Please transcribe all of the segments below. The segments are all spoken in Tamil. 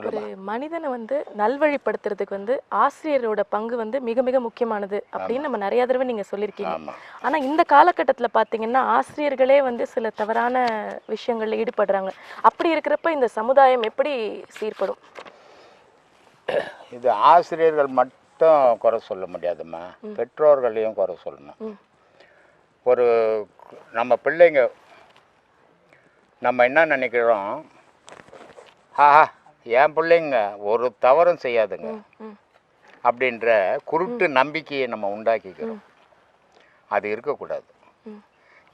ஒரு மனிதனை வந்து நல்வழிப்படுத்துறதுக்கு வந்து ஆசிரியரோட பங்கு வந்து மிக மிக முக்கியமானது அப்படின்னு நம்ம நிறைய தடவை நீங்க சொல்லியிருக்கீங்க. ஆமாம் ஆனா இந்த காலகட்டத்துல பாத்தீங்கன்னா ஆசிரியர்களே வந்து சில தவறான விஷயங்கள்ல ஈடுபடுறாங்க. அப்படி இருக்கிறப்ப இந்த சமுதாயம் எப்படி சீர்படும்? இது ஆசிரியர்கள் மட்டும் குறை சொல்ல முடியாதும்மா. பெற்றோர்களையும் குறை சொல்லணும். ஒரு நம்ம பிள்ளைங்க நம்ம என்ன நினைக்கிறோம்? ஆஹா என் பிள்ளைங்க ஒரு தவறும் செய்யாதுங்க. அப்படின்ற குருட்டு நம்பிக்கையை நம்ம உண்டாக்கிக்கிறோம். அது இருக்கக்கூடாது.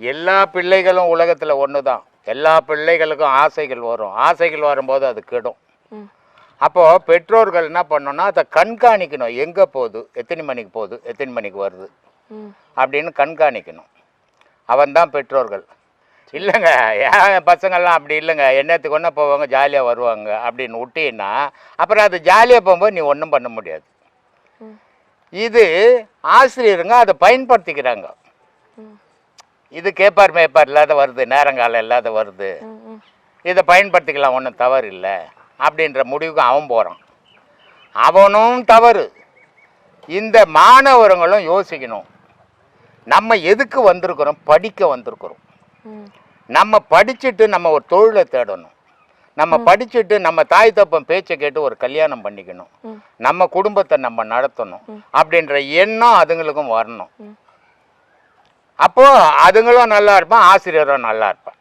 எல்லா பிள்ளைகளும் உலகத்தில் ஒன்று தான் எல்லா பிள்ளைகளுக்கும் ஆசைகள் வரும். ஆசைகள் வரும்போது அது கெடும். அப்போது பெற்றோர்கள் என்ன பண்ணணும்னா அதை கண்காணிக்கணும். எங்கே போகுது? எத்தனை மணிக்கு போகுது? எத்தனை மணிக்கு வருது? அப்படின்னு கண்காணிக்கணும். அவன் தான் பெற்றோர்கள். இல்லைங்க என் பசங்கள்லாம் அப்படி இல்லைங்க. என்னத்துக்கு ஒன்றா போவாங்க ஜாலியாக வருவாங்க அப்படின்னு விட்டீங்கன்னா அப்புறம் அது ஜாலியாக போகும்போது நீ ஒன்றும் பண்ண முடியாது. இது ஆசிரியருங்க அதை பயன்படுத்திக்கிறாங்க. இது கேப்பார் மேப்பார் இல்லாத வருது நேரங்காலம் இல்லாத வருது. இதை பயன்படுத்திக்கலாம் ஒன்றும் தவறு இல்லை அப்படின்ற முடிவுக்கு அவன் போகிறான் அவனும் தவறு. இந்த மாணவர்களும் யோசிக்கணும். நம்ம எதுக்கு வந்திருக்கிறோம்? படிக்க வந்திருக்கிறோம். நம்ம படிச்சுட்டு நம்ம ஒரு தொழிலை தேடணும் நம்ம படிச்சுட்டு நம்ம தாய் தப்பன் பேச்சை கேட்டு ஒரு கல்யாணம் பண்ணிக்கணும். நம்ம குடும்பத்தை நம்ம நடத்தணும் அப்படின்ற எண்ணம் அதுங்களுக்கும் வரணும். அப்போ அதுங்களும் நல்லா இருப்பான் ஆசிரியரும் நல்லா இருப்பான்.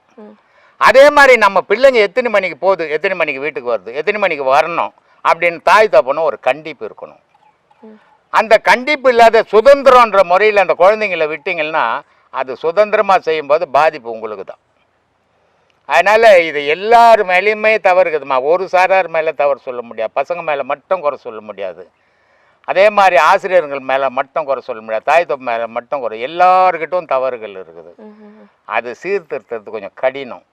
அதே மாதிரி நம்ம பிள்ளைங்க எத்தனை மணிக்கு போகுது எத்தனை மணிக்கு வீட்டுக்கு வருது எத்தனை மணிக்கு வரணும் அப்படின்னு தாய் தப்பனும் ஒரு கண்டிப்பு இருக்கணும். அந்த கண்டிப்பு இல்லாத சுதந்திரன்ற முறையில் அந்த குழந்தைங்கள விட்டீங்கன்னா அது சுதந்திரமாக செய்யும்போது பாதிப்பு உங்களுக்கு தான் அதனால் இது எல்லார் மேலேயுமே தவறு இருக்குதுமா? ஒரு சாரார் மேலே தவறு சொல்ல முடியாது. பசங்க மேலே மட்டும் குறை சொல்ல முடியாது. அதே மாதிரி ஆசிரியர்கள் மேலே மட்டும் குறை சொல்ல முடியாது. தாய் தப்பு மேலே மட்டும் குறை. எல்லார்கிட்டும் தவறுகள் இருக்குது. அது சீர்திருத்தது கொஞ்சம் கடினம்.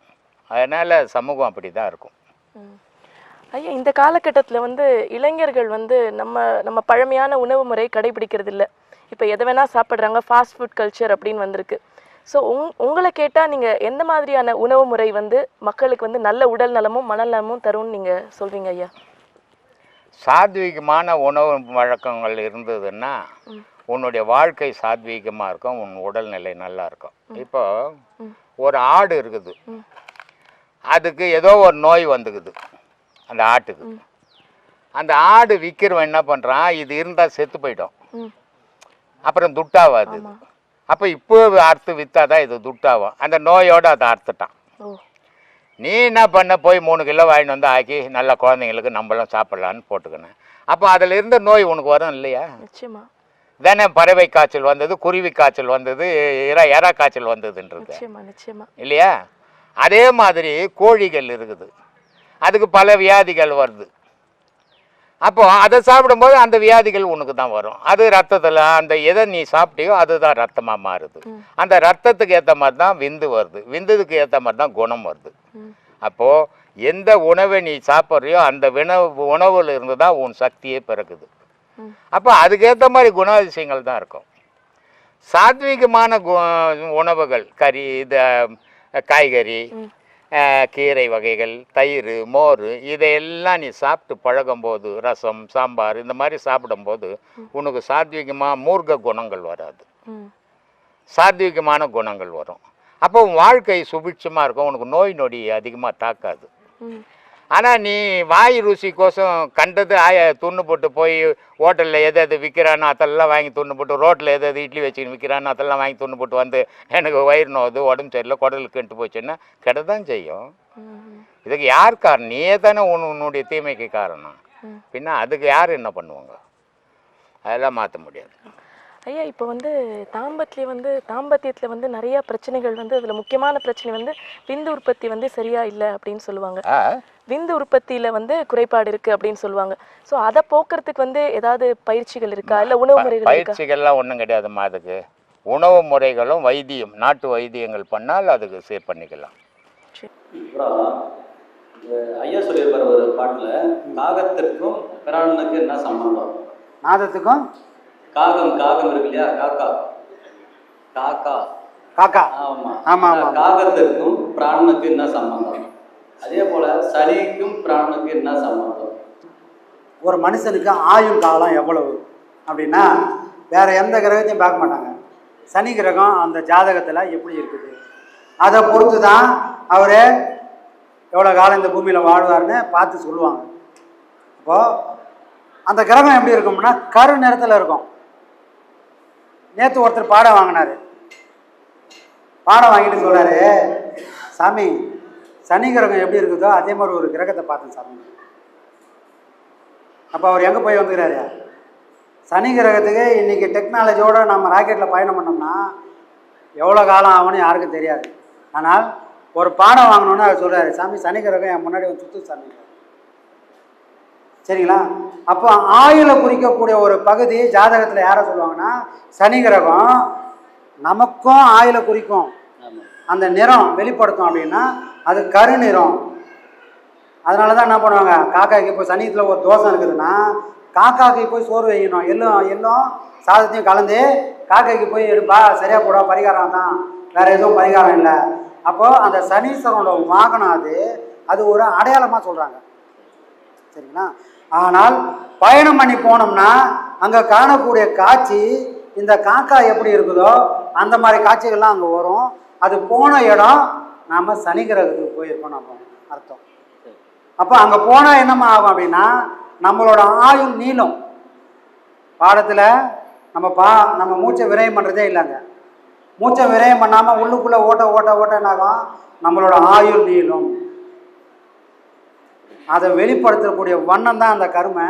அதனால் சமூகம் அப்படி தான் இருக்கும். ஐயா இந்த காலகட்டத்துல வந்து இளைஞர்கள் வந்து நம்ம நம்ம பழமையான உணவு முறை கடைபிடிக்கிறது இல்ல இப்போ எதை வேணா சாப்பிட்றாங்க ஃபாஸ்ட் ஃபுட் கல்ச்சர் அப்படின்னு வந்திருக்கு. ஸோ உங் உங்களை கேட்டால் நீங்கள் எந்த மாதிரியான உணவு முறை வந்து மக்களுக்கு வந்து நல்ல உடல் நலமும் மனநலமும் தரும்னு நீங்கள் சொல்றீங்க ஐயா? சாத்வீகமான உணவு வழக்கங்கள் இருந்ததுன்னா உன்னுடைய வாழ்க்கை சாத்வீகமாக இருக்கும் உன் உடல்நிலை நல்லா இருக்கும். இப்போ ஒரு ஆடு இருக்குது. அதுக்கு ஏதோ ஒரு நோய் வந்துக்குது அந்த ஆட்டுக்கு. அந்த ஆடு விற்கிறவன் என்ன பண்ணுறான் இது இருந்தால் செத்து போயிடும். ம். அப்புறம் துட்டாவாது. இது அப்போ இப்போ அறுத்து விற்றாதான் இது துட்டாகும். அந்த நோயோடு அதை அறுத்துட்டான். நீ என்ன பண்ண? போய் மூணு கிலோ வாங்கிட்டு வந்து ஆக்கி நல்ல குழந்தைங்களுக்கு நம்மளும் சாப்பிட்லான்னு போட்டுக்கினேன் அப்போ அதில் இருந்த நோய் உனக்கு வரும் இல்லையா? நிச்சயமா. தானே பறவை காய்ச்சல் வந்தது குருவி காய்ச்சல் வந்தது இறா எறா காய்ச்சல் வந்ததுன்றது. இல்லையா? அதே மாதிரி கோழிகள் இருக்குது. அதுக்கு பல வியாதிகள் வருது. அப்போ அதை சாப்பிடும்போது அந்த வியாதிகள் உனக்கு தான் வரும். அது ரத்தத்தில் அந்த எதை நீ சாப்பிட்டியோ அதுதான் ரத்தமாக மாறுது. அந்த ரத்தத்துக்கு ஏற்ற மாதிரி தான் விந்து வருது. விந்துக்கு ஏற்ற மாதிரி தான் குணம் வருது. அப்போது எந்த உணவை நீ சாப்பிட்றியோ அந்த உணவு உணவில் இருந்து தான் உன் சக்தியே பிறக்குது ம். அப்போ அதுக்கேற்ற மாதிரி குணாதிசயங்கள் தான் இருக்கும். சாத்வீகமான கு உணவுகள் கறி இது காய்கறி கீரை வகைகள் தயிர் மோர் இதையெல்லாம் நீ சாப்பிட்டு பழகும்போது ரசம் சாம்பார் இந்த மாதிரி சாப்பிடும்போது உனக்கு சாத்வீகமாக மூர்க்க குணங்கள் வராது. சாத்வீகமான குணங்கள் வரும். அப்போ வாழ்க்கை சுபிட்சமாக இருக்கும். உனக்கு நோய் நொடி அதிகமாக தாக்காது. ஆனால் நீ வாய் ருசிக்கோசம் கண்டது ஆய துண்ணு போட்டு போய் ஹோட்டலில் எது எது விற்கிறானோ அதெல்லாம் வாங்கி துண்ணு போட்டு ரோட்டில் எது எது இட்லி வச்சுக்கின்னு விற்கிறானோ அதெல்லாம் வாங்கி துண்ணு போட்டு வந்து எனக்கு வயிறு நோவுது உடம்பு சரியில்லை குடல் கெட்டு போச்சுன்னா கெட தான் செய்யும் இதுக்கு யார் காரணம்? நீயே தானே உன் உன்னுடைய தீமைக்கு காரணம். பின்ன அதுக்கு யார் என்ன பண்ணுவாங்க? அதெல்லாம் மாற்ற முடியாது. ஐயா இப்போ வந்து தாம்பத்தியம் வந்து தாம்பத்தியத்தில் வந்து நிறைய பிரச்சனைகள் வந்து அதில் முக்கியமான பிரச்சனை வந்து விந்து உற்பத்தி வந்து சரியா இல்லை அப்படின்னு சொல்லுவாங்க. விந்து உற்பத்தியில வந்து குறைபாடு இருக்கு அப்படின்னு சொல்லுவாங்க. ஸோ அதை போக்குறதுக்கு வந்து ஏதாவது பயிற்சிகள் இருக்கா? இல்லை உணவு முறைகள் இருக்கா? பயிற்சிகள்லாம் ஒன்றும் கிடையாதும்மா அதுக்கு. உணவு முறைகளும் வைத்தியம் நாட்டு வைத்தியங்கள் பண்ணால் அதுக்கு சீர். பண்ணிக்கலாம் ஐயா சொல்லியிருப்பார் ஒரு பாட்டில் காகத்திற்கும் பிராணனுக்கு என்ன சம்பந்தம்? நாதத்துக்கும் காகம் காகம் இருக்கு இல்லையா? காக்கா. காக்கா. காக்கா. ஆமா. ஆமா, ஆமா. காகத்திற்கும் பிராணனுக்கு என்ன சம்பந்தம்? அதே போல சனிக்கும் பிராணனுக்கு என்ன சம்பந்தம்? ஒரு மனுஷனுக்கு ஆயுள் காலம் எவ்வளவு? அப்படின்னா வேற எந்த கிரகத்தையும் பார்க்க மாட்டாங்க. சனி கிரகம் அந்த ஜாதகத்தில் எப்படி இருக்குது? அதை பொறுத்து தான் அவர் எவ்வளோ காலம் இந்த பூமியில் வாழ்வார்னு பார்த்து சொல்லுவாங்க. அப்போது அந்த கிரகம் எப்படி இருக்கும்னா கரு நிறத்தில் இருக்கும். நேற்று ஒருத்தர் பாடம் வாங்கினார். பாடம் வாங்கிட்டு சொல்கிறாரு சாமி சனி கிரகம் எப்படி இருக்குதோ அதே மாதிரி ஒரு கிரகத்தை பார்த்தேன் சாமி. அப்போ அவர் எங்கே போய் வந்துக்கிறாரு? சனி கிரகத்துக்கு இன்றைக்கி டெக்னாலஜியோடு நம்ம ராக்கெட்டில் பயணம் பண்ணோம்னா எவ்வளோ காலம் ஆகும்னு யாருக்கும் தெரியாது. ஆனால் ஒரு பாடம் வாங்கணுன்னு அவர் சொல்கிறாரு சாமி சனி கிரகம் என் முன்னாடி ஒரு சுத்து சாமி. சரிங்களா? அப்போ ஆயுளை குறிக்கக்கூடிய ஒரு பகுதி ஜாதகத்தில் யாரை சொல்லுவாங்கன்னா? சனி கிரகம் நமக்கும் ஆயுளை குறிக்கும். அந்த நிறம் வெளிப்படுத்தும் அப்படின்னா அது கருநிறம் அதனால தான் என்ன பண்ணுவாங்க? காக்காய்க்கு இப்போ சனியத்தில் ஒரு தோசை இருக்குதுன்னா காக்காக்கு போய் சோறு வைக்கணும். எள்ளும் எள்ளும் சாதத்தையும் கலந்து காக்காய்க்கு போய் எடுப்பா. சரியா போடா பரிகாரம் தான். வேற எதுவும் பரிகாரம் இல்லை. அப்போ அந்த சனீஸ்வரனோட வாகனம் அது. அது ஒரு அடையாளமாக சொல்கிறாங்க சரிங்களா? ஆனால் பயணம் பண்ணி போனோம்னா அங்கே காணக்கூடிய காட்சி இந்த காக்கா எப்படி இருக்குதோ அந்த மாதிரி காட்சிகள்லாம் அங்கே வரும். அது போன இடம் நாம் சனி கிரகத்துக்கு போயிருக்கோம் நம்ம அர்த்தம். அப்போ அங்கே போனால் என்னம்மா ஆகும் அப்படின்னா நம்மளோட ஆயுள் நீளம். பாடத்தில் நம்ம பா நம்ம மூச்சை விரயம் பண்ணுறதே இல்லைங்க. மூச்சை விரயம் பண்ணாமல் உள்ளுக்குள்ளே ஓட்ட ஓட்ட ஓட்ட என்னாகும்? நம்மளோட ஆயுள் நீளும். அதை வெளிப்படுத்தக்கூடிய வண்ணம் தான் அந்த கருமை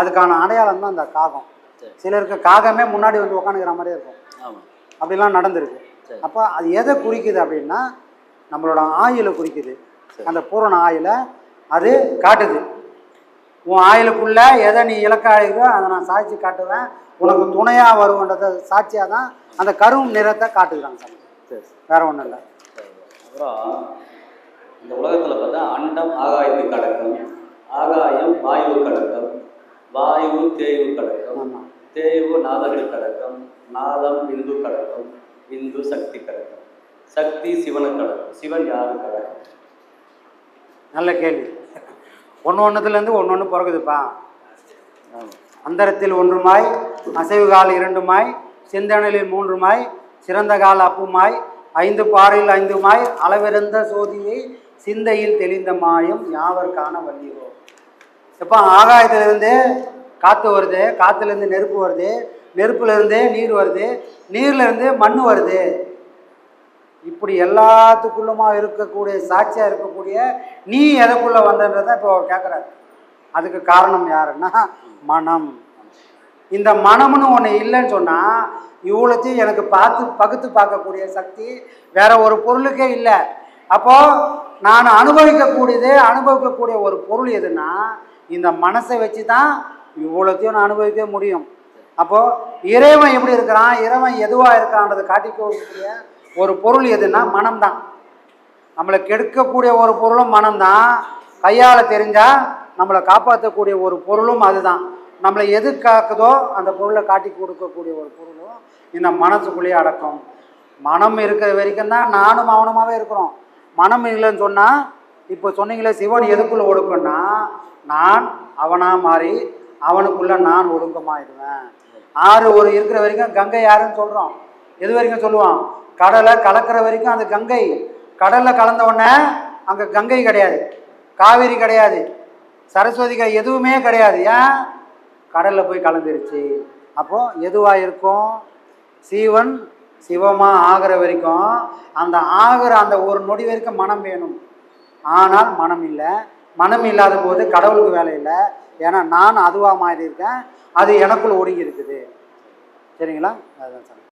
அதுக்கான அடையாளம் தான் அந்த காகம். சிலருக்கு காகமே முன்னாடி வந்து உட்காந்துக்கிற மாதிரியே இருக்கும். அப்படிலாம் நடந்திருக்கு. அப்போ அது எதை குறிக்குது அப்படின்னா நம்மளோட ஆயுளை குறிக்குது. அந்த பூரண ஆயுளை அது காட்டுது. உன் ஆயுளுக்குள்ள எதை நீ இலக்காயிருக்கோ அதை நான் சாட்சி காட்டுவேன். உனக்கு துணையாக வருவன்றத சாட்சியாக தான் அந்த கரும் நிறத்தை காட்டுகிறாங்க சரி. வேற ஒன்றும் இல்லை. அப்புறம் இந்த உலகத்துல பார்த்தா அண்டம் ஆகாயத்துக்கு கடக்கும். ஆகாயம் வாயு கடக்கும். வாயு தேய்வு கடக்கும். தேய்வு நாதங்கள் கடக்கும். நாதம் பிந்து கடக்கும். பிந்து சக்தி கடக்கும். சக்தி சிவனுக்கு கடக்கும். சிவன் யாரு கடக்கும் நல்ல கேள்வி. ஒன்று ஒன்றுத்துலேருந்து ஒன்று ஒன்று பிறகுதுப்பா அந்தரத்தில் ஒன்றுமாய் அசைவு கால் இரண்டுமாய் சிந்தனலில் மூன்றுமாய் சிறந்த கால் அப்புமாய் ஐந்து பாறையில் ஐந்துமாய் அளவிறந்த சோதியை சிந்தையில் தெளிந்த மாயம் யாவர்க்கான வள்ளியோ எப்போ ஆகாயத்திலிருந்து காற்று வருது காற்றுலேருந்து நெருப்பு வருது நெருப்புலேருந்து நீர் வருது நீர்லேருந்து மண் வருது. இப்படி எல்லாத்துக்குள்ளுமா இருக்கக்கூடிய சாட்சியாக இருக்கக்கூடிய நீ எதைக்குள்ளே வந்தன்றதை இப்போ கேட்குற கேட்குறாரு அதுக்கு காரணம் யாருன்னா மனம். இந்த மனம்னு ஒன்று இல்லைன்னு சொன்னால் இவ்வளோத்தையும் எனக்கு பார்த்து பகுத்து பார்க்கக்கூடிய சக்தி வேற ஒரு பொருளுக்கே இல்லை. அப்போது நான் அனுபவிக்கக்கூடியது அனுபவிக்கக்கூடிய ஒரு பொருள் எதுன்னா இந்த மனசை வச்சு தான் இவ்வளோத்தையும் நான் அனுபவிக்க முடியும். அப்போது இறைவன் எப்படி இருக்கிறான்? இறைவன் எதுவாக இருக்கான்றதை காட்டிக்கக்கூடிய ஒரு பொருள் எதுன்னா மனம்தான். நம்மளை கெடுக்கக்கூடிய ஒரு பொருளும் மனம்தான். கையால் தெரிஞ்சால் நம்மளை காப்பாற்றக்கூடிய ஒரு பொருளும் அதுதான். நம்மளை எது காக்குதோ அந்த பொருளை காட்டி கொடுக்கக்கூடிய ஒரு பொருளும் இந்த மனசுக்குள்ளேயே அடக்கம். மனம் இருக்கிற வரைக்கும் தான் நானும் மௌனமாகவே இருக்கிறோம். மனம் இல்லைன்னு சொன்னால் இப்போ சொன்னீங்களே சிவன் எதுக்குள்ளே ஒடுக்குன்னா நான் அவனாக மாறி அவனுக்குள்ளே நான் ஒடுக்கமாயிடுவேன் ஆறு ஒரு இருக்கிற வரைக்கும் கங்கை யாருன்னு சொல்கிறோம் எது வரைக்கும் சொல்லுவான் கடலை கலக்கிற வரைக்கும் அந்த கங்கை. கடலில் கலந்த உடனே அங்கே கங்கை கிடையாது. காவேரி கிடையாது. சரஸ்வதி எதுவுமே கிடையாது. ஏன்? கடலில் போய் கலந்துருச்சு. அப்போது எதுவாக இருக்கும்? சீவன் சிவமாக ஆகிற வரைக்கும் அந்த ஆகிற அந்த ஒரு நொடி வரைக்கும் மனம் வேணும். ஆனால் மனம் இல்லை. மனம் இல்லாத போது கடவுளுக்கு வேலை இல்லை. ஏன்னா நான் அதுவாக மாறி இருக்கேன் அது எனக்குள் ஒடுங்கி இருக்குது. சரிங்களா? அதுதான் சார்